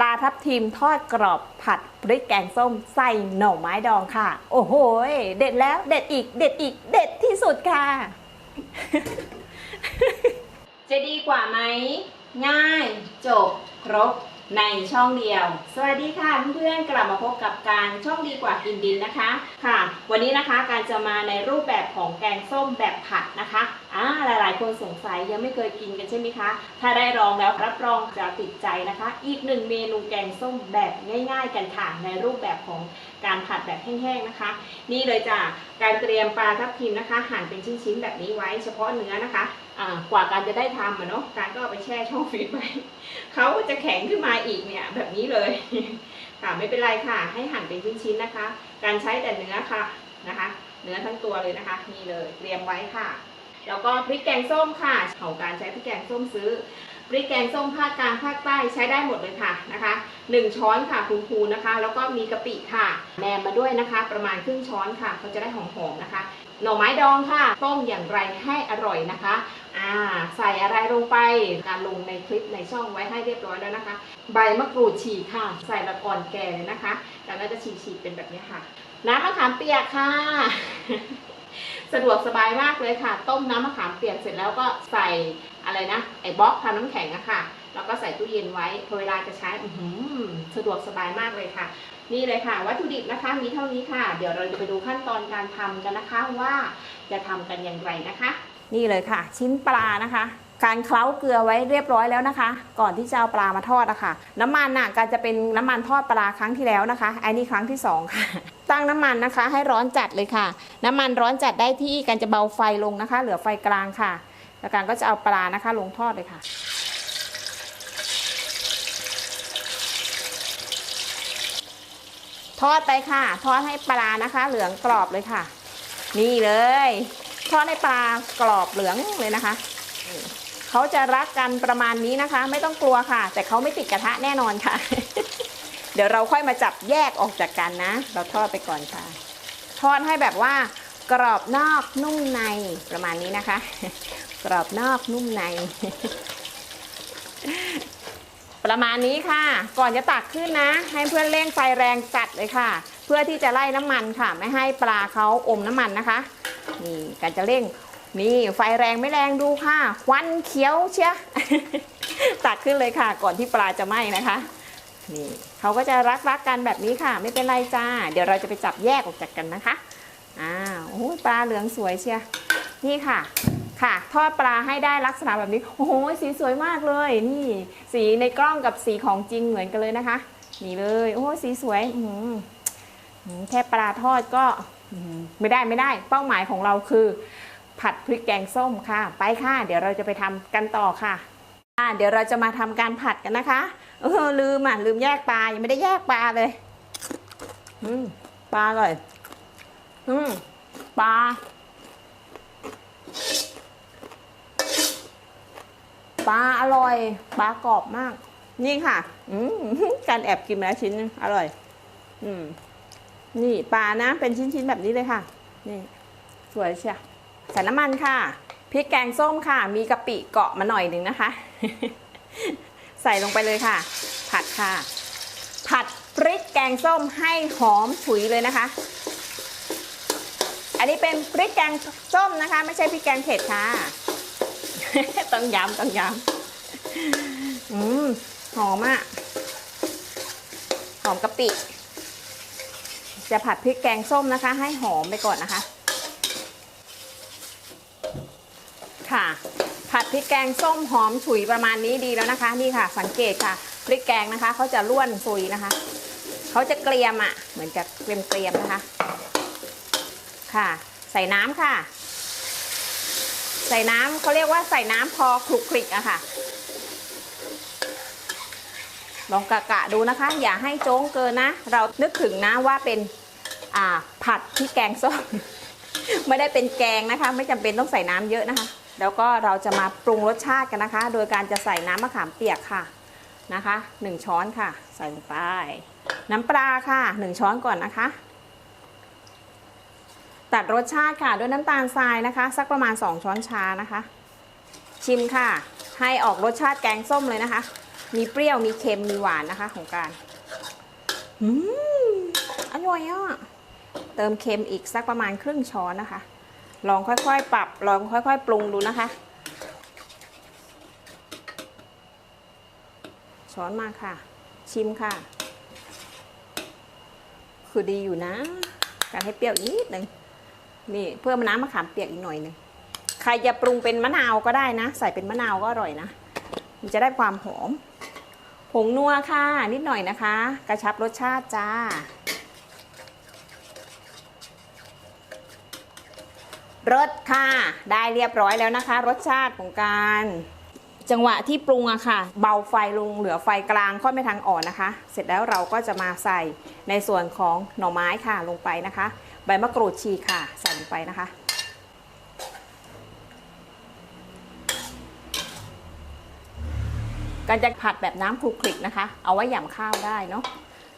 ลาทับทิมทอดกรอบผัดพริกแกงส้มใส่หน่อไม้ดองค่ะ โอ้โห เด็ดแล้วเด็ดอีกเด็ดอีกเด็ดที่สุดค่ะ จะดีกว่าไหม ง่าย จบ ครบ ในช่องเดียว สวัสดีค่ะเพื่อนๆกลับมาพบกับการช่องดีกว่ากินดินนะคะ ค่ะ วันนี้นะคะการจะมาในรูปแบบของแกงส้มแบบผัดนะคะ อ่าหลาย ๆ คนสงสัยยังไม่เคยกินกันใช่ไหมคะ ถ้าได้ลองแล้วรับรองจะติดใจนะคะ อีกหนึ่งเมนูแกงส้มแบบง่าย ๆ กันค่ะในรูปแบบของการผัดแบบแห้งๆนะคะ นี่เลยจ้ะการเตรียมปลาทับทิมนะคะ หั่นเป็นชิ้นๆแบบนี้ไว้เฉพาะเนื้อนะคะกว่าการจะได้ทำอะเนาะการก็เอาไปแช่ช่องฟรีซไว้เขาจะแข็งขึ้นมาอีกเนี่ยแบบนี้เลยค่ะไม่เป็นไรค่ะ ให้หั่นเป็นชิ้นๆนะคะ การใช้แต่เนื้อค่ะนะคะ เนื้อทั้งตัวเลยนะคะนี่เลยเตรียมไว้ค่ะ แล้วก็พริกแกงส้มค่ะของการใช้พริกแกงส้มซื้อพริกแกงส้มภาคกลางภาคใต้ใช้ได้หมดเลยค่ะนะคะหนึ่งช้อนค่ะคุณครูนะคะ แล้วก็มีกะปิค่ะแนมมาด้วยนะคะ ประมาณครึ่งช้อนค่ะเขาจะได้หอมๆนะคะ หน่อไม้ดองค่ะ ต้มอย่างไรให้อร่อยนะคะอ่าใส่อะไรลงไปการลงในคลิปในช่องไว้ให้เรียบร้อยแล้วนะคะ ใบมะกรูดฉีกค่ะ ใส่แบบอ่อนแก่เลยนะคะแล้วก็จะฉีกๆเป็นแบบนี้ค่ะ น้ำมะขามเปียกค่ะ สะดวกสบายมากเลยค่ะ ต้มน้ำมะขามเปียกเสร็จแล้วก็ใส่อะไรนะไอ้บล็อกทำน้ำแข็งอะค่ะ แล้วก็ใส่ตู้เย็นไว้พอเวลาจะใช้อื้อหือสะดวกสบายมากเลยค่ะ นี่เลยค่ะ วัตถุดิบนะคะมีเท่านี้ค่ะ เดี๋ยวเราจะไปดูขั้นตอนการทำกันนะคะว่าจะทำกันอย่างไรนะคะ นี่เลยค่ะ ชิ้นปลานะคะการเคล้าเกลือไว้เรียบร้อยแล้วนะคะ ก่อนที่จะเอาปลามาทอดอะค่ะ น้ำมันน่ะการจะเป็นน้ำมันทอดปลาครั้งที่แล้วนะคะไอันนี้ครั้งที่สองค่ะ ตั้งน้ำมันนะคะ ให้ร้อนจัดเลยค่ะ น้ำมันร้อนจัดได้ที่การจะเบาไฟลงนะคะ เหลือไฟกลางค่ะ แล้วการก็จะเอาปลานะคะ ลงทอดเลยค่ะทอดไปค่ะ ทอดให้ปลานะคะ เหลืองกรอบเลยค่ะ นี่เลย ทอดให้ปลากรอบเหลืองเลยนะคะ เขาจะรักกันประมาณนี้นะคะ ไม่ต้องกลัวค่ะ แต่เขาไม่ติดกระทะแน่นอนค่ะ เดี๋ยวเราค่อยมาจับแยกออกจากกันนะ เราทอดไปก่อนค่ะ ทอดให้แบบว่ากรอบนอกนุ่มในประมาณนี้นะคะ กรอบนอกนุ่มใน ประมาณนี้ค่ะ ก่อนจะตักขึ้นนะ ให้เพื่อนเร่งไฟแรงจัดเลยค่ะ เพื่อที่จะไล่น้ำมันค่ะ ไม่ให้ปลาเขาอมน้ำมันนะคะ นี่การจะเร่งนี่ไฟแรงไม่แรงดูค่ะ ควันเขียวเชียตักขึ้นเลยค่ะ ก่อนที่ปลาจะไหม้นะคะ นี่เขาก็จะรักรักๆกันแบบนี้ค่ะ ไม่เป็นไรจ้า เดี๋ยวเราจะไปจับแยกออกจากกันนะคะอ่าโอ้ปลาเหลืองสวยเชียนี่ค่ะค่ะ ทอดปลาให้ได้ลักษณะแบบนี้โอ้โหสีสวยมากเลย นี่ สีในกล้องกับสีของจริงเหมือนกันเลยนะคะ นี่เลยโอ้โหสีสวยอือแค่ปลาทอดก็ไม่ได้ไม่ได้ เป้าหมายของเราคือ ผัดพริกแกงส้มค่ะ ไปค่ะ เดี๋ยวเราจะไปทำกันต่อค่ะเดี๋ยวเราจะมาทำการผัดกันนะคะ เออลืมอะลืมแยกปลายังไม่ได้แยกปลาเลย อืมปลาอร่อย อืมปลาปลาอร่อยปลากรอบมาก นี่ค่ะ อืมการแอบกินแล้วชิ้นอร่อย อืม นี่ปลานะ เป็นชิ้นๆแบบนี้เลยค่ะ นี่สวยเชียใส่น้ำมันค่ะพริกแกงส้มค่ะ มีกะปิเกาะมาหน่อยหนึ่งนะคะ ใส่ลงไปเลยค่ะ ผัดค่ะ ผัดพริกแกงส้มให้หอมฉุยเลยนะคะ อันนี้เป็นพริกแกงส้มนะคะ ไม่ใช่พริกแกงเผ็ดค่ะ ต้องย้ำต้องย้ำอืมหอมอะหอมกะปิ จะผัดพริกแกงส้มนะคะ ให้หอมไปก่อนนะคะ ค่ะ ผัดพริกแกงส้มหอมฉุยประมาณนี้ดีแล้วนะคะ นี่ค่ะ สังเกตค่ะพริกแกงนะคะเขาจะร่วนซุยนะคะเขาจะเกรียมอะ เหมือนจะเกรียมเกรียมๆนะคะ ค่ะ ใส่น้ำค่ะ ใส่น้ำเขาเรียกว่าใส่น้ำพอคลุกคลิกอะค่ะ ลองกะกะดูนะคะ อย่าให้โจ้งเกินนะ เรานึกถึงนะว่าเป็นอ่าผัดที่แกงส้มไม่ได้เป็นแกงนะคะ ไม่จำเป็นต้องใส่น้ำเยอะนะคะ แล้วก็เราจะมาปรุงรสชาติกันนะคะ โดยการจะใส่น้ำมะขามเปียกค่ะนะคะหนึ่งช้อนค่ะ ใส่ลงไป น้ำปลาค่ะหนึ่งช้อนก่อนนะคะ ตัดรสชาติค่ะด้วยน้ำตาลทรายนะคะ สักประมาณ 2 ช้อนชานะคะ ชิมค่ะ ให้ออกรสชาติแกงส้มเลยนะคะ มีเปรี้ยวมีเค็มมีหวานนะคะของการอืมอร่อยอะเติมเค็มอีกสักประมาณครึ่งช้อนนะคะ ลองค่อยๆ ปรับ ลองค่อยๆ ปรุงดูนะคะ ช้อนมาค่ะ ชิมค่ะ คือดีอยู่นะ การให้เปรี้ยวนิดหนึ่งนี่เพิ่มน้ำมะขามเปียกอีกหน่อยหนึ่งใครจะปรุงเป็นมะนาวก็ได้นะ ใส่เป็นมะนาวก็อร่อยนะ มันจะได้ความหอม ผงนัวค่ะ นิดหน่อยนะคะ กระชับรสชาติจ้า รสค่ะ ได้เรียบร้อยแล้วนะคะ รสชาติของการ จังหวะที่ปรุงอะค่ะ เบาไฟลงเหลือไฟกลางค่อยไม่ทางอ่อนนะคะ เสร็จแล้วเราก็จะมาใส่ในส่วนของหน่อไม้ค่ะลงไปนะคะ ใบมะกรูดฉีกค่ะ ใส่ลงไปนะคะการจะผัดแบบน้ำคลุกคลิกนะคะ เอาไว้หย่ำข้าวได้เนาะ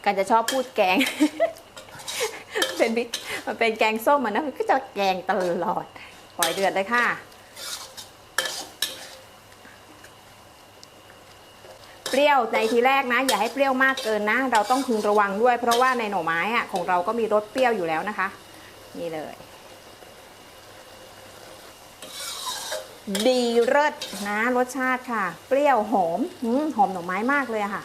การจะชอบพูดแกง เป็นบิ๊กมันเป็นแกงส้มมันนะมันก็จะแกงตลอดปล่อยเดือดเลยค่ะ เปรี้ยวในทีแรกนะ อย่าให้เปรี้ยวมากเกินนะ เราต้องพึงระวังด้วย เพราะว่าในหน่อไม้อะของเราก็มีรสเปรี้ยวอยู่แล้วนะคะ นี่เลย ดีเลิศนะ รสชาติค่ะ เปรี้ยวหอมอมหอมหน่อไม้มากเลยค่ะ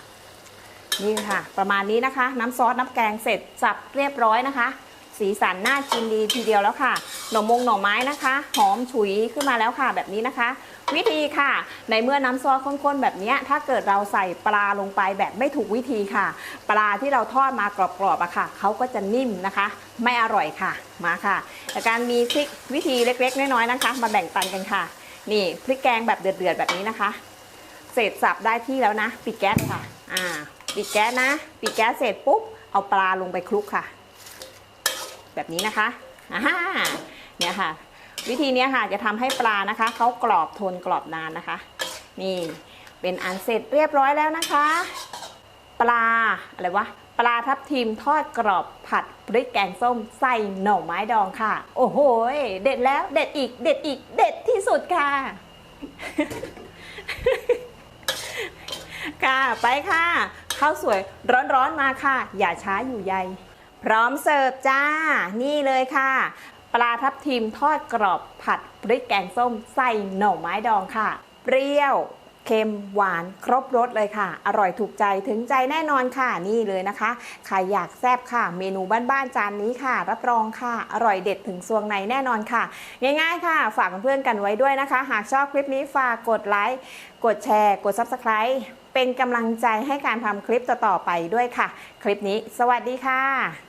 นี่ค่ะ ประมาณนี้นะคะ น้ำซอส น้ำแกงเสร็จสับเรียบร้อยนะคะ สีสันน่ากินดีทีเดียวแล้วค่ะ หน่อมงหน่อไม้นะคะ หอมฉุยขึ้นมาแล้วค่ะ แบบนี้นะคะ วิธีค่ะ ในเมื่อน้ำซอสข้นๆ แบบนี้ถ้าเกิดเราใส่ปลาลงไปแบบไม่ถูกวิธีค่ะ ปลาที่เราทอดมากรอบๆอะค่ะเขาก็จะนิ่มนะคะ ไม่อร่อยค่ะมาค่ะแต่การมีทริควิธีเล็กๆ น้อยๆนะคะ มาแบ่งปันกันค่ะ นี่พริกแกงแบบเดือดๆแบบนี้นะคะ เสร็จสับได้ที่แล้วนะ ปิดแก๊สค่ะอ่าปิดแก๊สนะ ปิดแก๊สเสร็จปุ๊บเอาปลาลงไปคลุกค่ะ แบบนี้นะคะอ่าเนี่ยค่ะ วิธีนี้ค่ะจะทำให้ปลานะคะเขากรอบทนกรอบนานนะคะ นี่เป็นอันเสร็จเรียบร้อยแล้วนะคะ ปลาอะไรวะปลาทับทิมทอดกรอบผัดพริกแกงส้มใส่หน่อไม้ดองค่ะ โอ้โหเด็ดแล้วเด็ดอีกเด็ดอีกเด็ดที่สุดค่ะ ค่ะไปค่ะข้าวสวยร้อนๆมาค่ะ อย่าช้าอยู่ใย พร้อมเสิร์ฟจ้า นี่เลยค่ะ ปลาทับทิมทอดกรอบผัดพริกแกงส้มใส่หน่อไม้ดองค่ะ เปรี้ยวเค็มหวานครบรสเลยค่ะ อร่อยถูกใจถึงใจแน่นอนค่ะนี่เลยนะคะใครอยากแซ่บค่ะ เมนูบ้านๆจานนี้ค่ะ รับรองค่ะ อร่อยเด็ดถึงซวงในแน่นอนค่ะ ง่ายๆค่ะ ฝากเพื่อนกันไว้ด้วยนะคะ หากชอบคลิปนี้ฝากกดไลค์กดแชร์ กด Subscribe เป็นกำลังใจให้การทำคลิปต่อๆไปด้วยค่ะ คลิปนี้ สวัสดีค่ะ